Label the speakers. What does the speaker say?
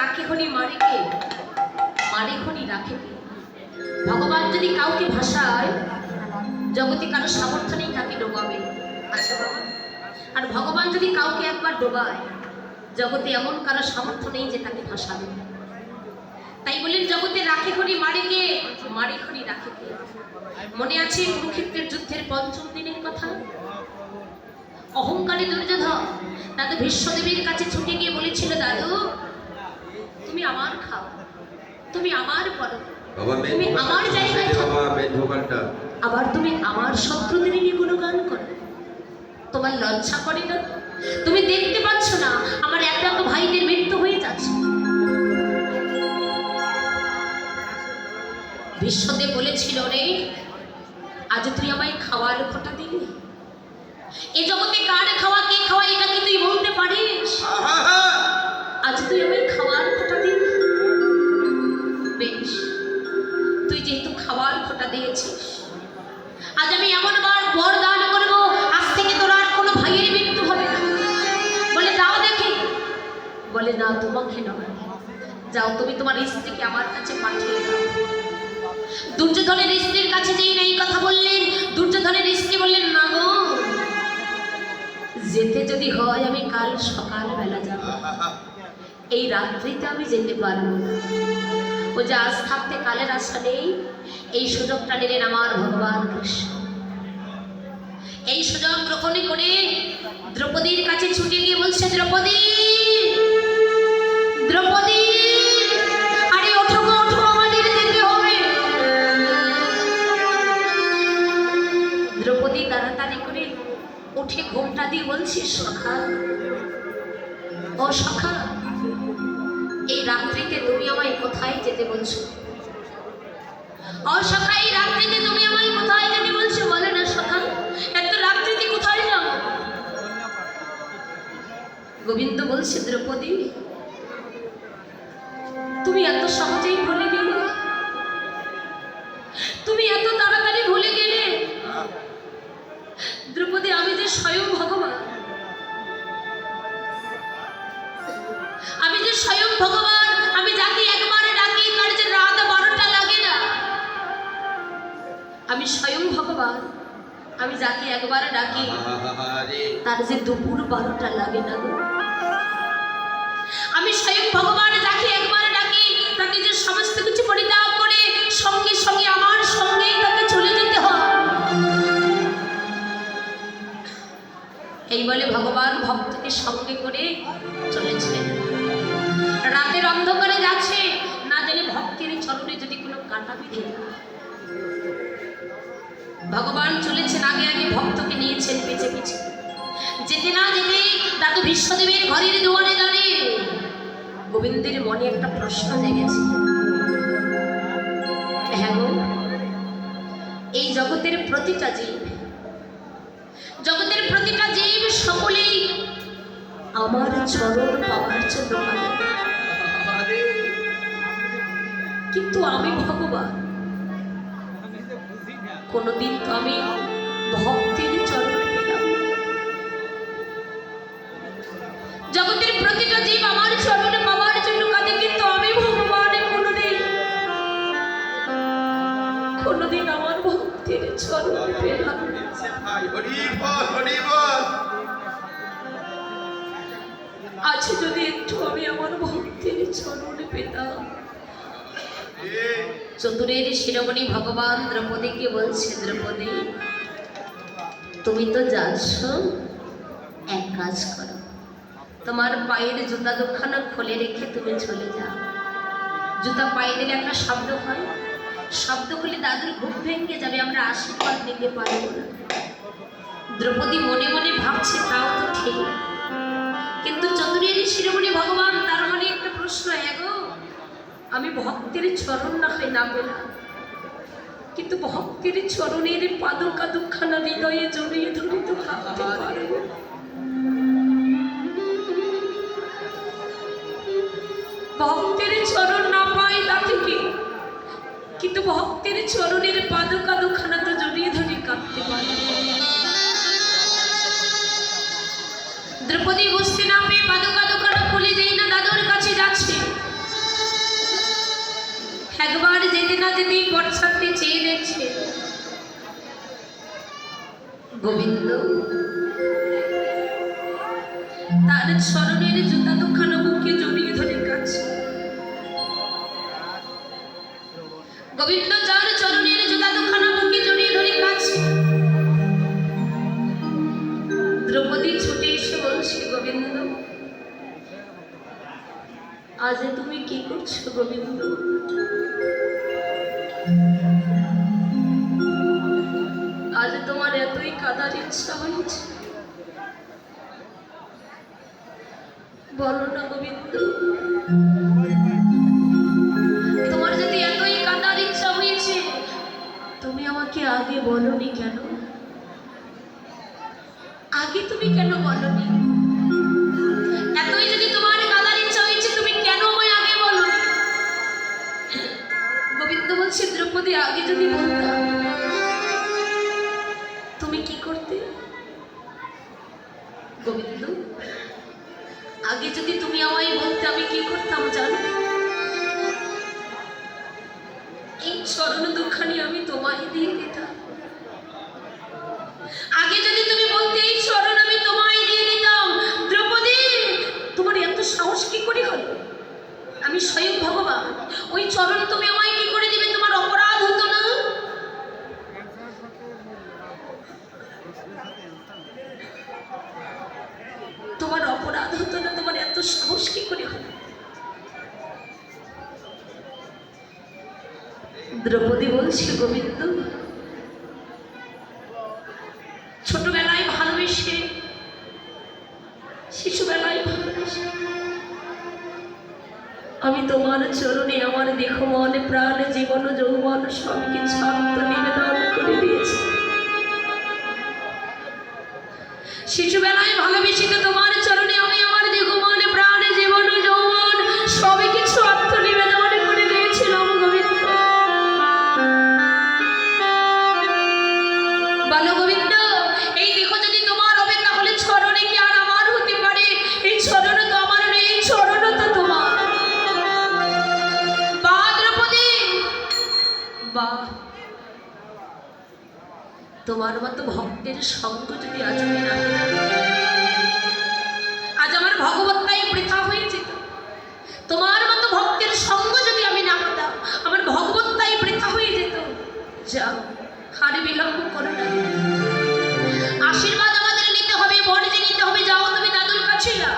Speaker 1: রাখে খনি মারে কে মারে খনি রাখে ভগবান যদি কাউকে ভাষায় জগতে কারও সামর্থ্য নেই, তাকে ডোবাবে। আচ্ছা বাবা আর ভগবান যদি কাউকে একবার ডোবায়, জগতে এমন কারও সামর্থ্য নেই যে তাকে ভাসাবে তাই বলেন, জগতে রাখে খনি মারে কে মারে খনি রাখে মনে আছে কুরুক্ষেত্রের যুদ্ধের পঞ্চম দিনের কথা? অহংকারী দুর্যোধন দাদু ভীষ্মদেবীর কাছে ছুটে গিয়ে বলেছিল, দাদু তুমি আমার খাও। তুমি আমার পরো তুমি আমার জায়গায় আবার তুমি আমার শত্রুদের নিয়ে গুণগান করো। তোমার লজ্জা করে না? তুমি দেখতে পাচ্ছ না আমার একটা তো ভাইদের মৃত্যু হয়ে যাচ্ছে। বিশ্বদেব বলেছিল রে আজ তুই আমায় খাওয়ার খোটা দিলি। এ জগতে বলে, না, তোমাকে নয় যাও, তুমি তোমার স্ত্রীকে আমার কাছে পাঠিয়ে দাও। দুর্যোধনের স্ত্রীর কাছে যেই এই কথা বললেন, দুর্যোধনের স্ত্রী বললেন, না গো, যেতে যদি হয় আমি কাল সকালবেলা যাব। এই রাত্রিতে আমি যেতে পারব ও যে আজ থাকতে কালের আশা নেই, এই সুযোগটা নিলেন আমার ভগবান কৃষ্ণ। এই সুযোগ গ্রহণ করে দ্রৌপদীর কাছে ছুটে গিয়ে বলছে, দ্রৌপদী বলছে সখা? ও সখা, এই রাত্রিতে তুমি আমায় কোথায় যেতে বলছো? ও সখা, এই রাত্রিতে তুমি আমায় কোথায় যেতে বলছো? বলে না সখা, এত রাত্রিতে কোথায় যাও? গোবিন্দ বলছে, দ্রৌপদী, তুমি এত সহজেই ভুলে ভগবান আমি যাকে একবার ডাকি তার যে দুপুর বারোটা লাগে না গো। আমি স্বয়ং ভগবান যাকে একবার ডাকি তাকে যে সমস্ত কিছু পরিত্যাগ করে সঙ্গে সঙ্গে আমার সঙ্গেই তাকে চলে যেতে হয় এই বলে ভগবান ভক্তকে সঙ্গে করে চলেছিলেন রাতের অন্ধকারে যাচ্ছে না জানি ভক্তের চরণে যদি কোনো কাটা বিধে। ভগবান চলেছেন আগে আগে ভক্তকে নিয়েছেন পেছে পিছে যেতে না যেতে দাদু বিশ্বদেবের ঘরের দুয়ারে দাঁড়িয়ে গোবিন্দের মনে একটা প্রশ্ন জেগেছে। হ্যাঁ গো, এই জগতের প্রতিটা জীব, জগতের প্রতিটা জীব সকলেই আমার চরণ পাওয়ার জন্য কিন্তু আমি ভগবান কোনোদিন তো আমি ভক্তের চরণে পেলাম। জগতের প্রতিটা জীব আমার চরণে পাওয়ার জন্য কাঁদে, কিন্তু আমি ভগবানে কোনোদিন কোনোদিন আমার ভক্তের চরণে পেলাম আজ যদি একটু আমি আমার ভক্তের চরণে পেতাম চতুরের শিরোমণি ভগবান দ্রৌপদীকে বলছে, দ্রৌপদী, তুমি তো যাচ্ছ এক কাজ করো। তোমার পায়ের জুতা দুখানা খুলে রেখে তুমি চলে যাও। জুতা পায়ে দিলে একটা শব্দ হয়। শব্দ করলে দাদুর ঘুম ভেঙে যাবে, আমরা আশীর্বাদ নিতে পারব না। দ্রৌপদী মনে মনে ভাবছে আমি ভক্তের চরণ না হয় না পেলাম কিন্তু ভক্তের চরণের পাদকা দুখানা হৃদয়ে জড়িয়ে ধরে তো ভাবতে পারব ভক্তের চরণ না পাই না থেকে কিন্তু ভক্তের চরণের পাদকা গোবিন্দ। তার স্মরণের জুতা দুখানা জড়িয়ে ধরে কাছে। গোবিন্দ, যার চরণের জুতা দুখানা বুকে জড়িয়ে ধরে কাছে। দ্রৌপদী ছুটে এসে বলছে, গোবিন্দ, আজ তুমি কি করছ গোবিন্দ? কাদার বলো না গোবিন্দ। তোমার যদি এতই কাদার ইচ্ছা হয়েছে, তুমি আমাকে আগে বলনি কেন? আগে তুমি কেন বলনি? এতই যদি তোমার কাদার ইচ্ছা হয়েছে, তুমি কেন আমায় আগে বলো গোবিন্দ বলছে, দ্রৌপদী, আগে যদি বলতাম আগে যদি তুমি আমায় বলতে, আমি কি করতাম জানো? এই চরণ দুঃখানি আমি তোমায় দিয়ে দিতাম। আগে যদি তুমি বলতে, এই চরণ আমি তোমায় দিয়ে দিতাম। দ্রৌপদী, তোমার এত সাহস কি করে হলো? আমি স্বয়ং ভগবান, ওই চরণ তুমি আমায় কি করে দিবে তোমার অপরাধ হতো না তোমার অপরাধ হতো না তোমার এত সাহস কি করে হলো দ্রৌপদী বলছে গোবিন্দ, ছোটবেলায় ভালোবেসে, শিশুবেলায় ভালোবেসে আমি তোমার চরণে আমার দেহ, মন, প্রাণ, জীবন, যৌবন সব কিছু আত্মনিবেদন করে দিয়েছি। শিশুবেলায় ভালোবেসে তোমার চরণে তোমার মতো ভক্তের সঙ্গ যদি আজ আজ আমার ভগবত্তাই বৃথা হয়ে যেত। তোমার মতো ভক্তের সঙ্গ যদি আমি না পেতাম, আমার ভগবত্তাই বৃথা হয়ে যেত। যাও হারে বিলম্ব করো না। আশীর্বাদ আমাদের নিতে হবে বর্জে নিতে হবে, যাও তুমি দাদুর কাছে যাও।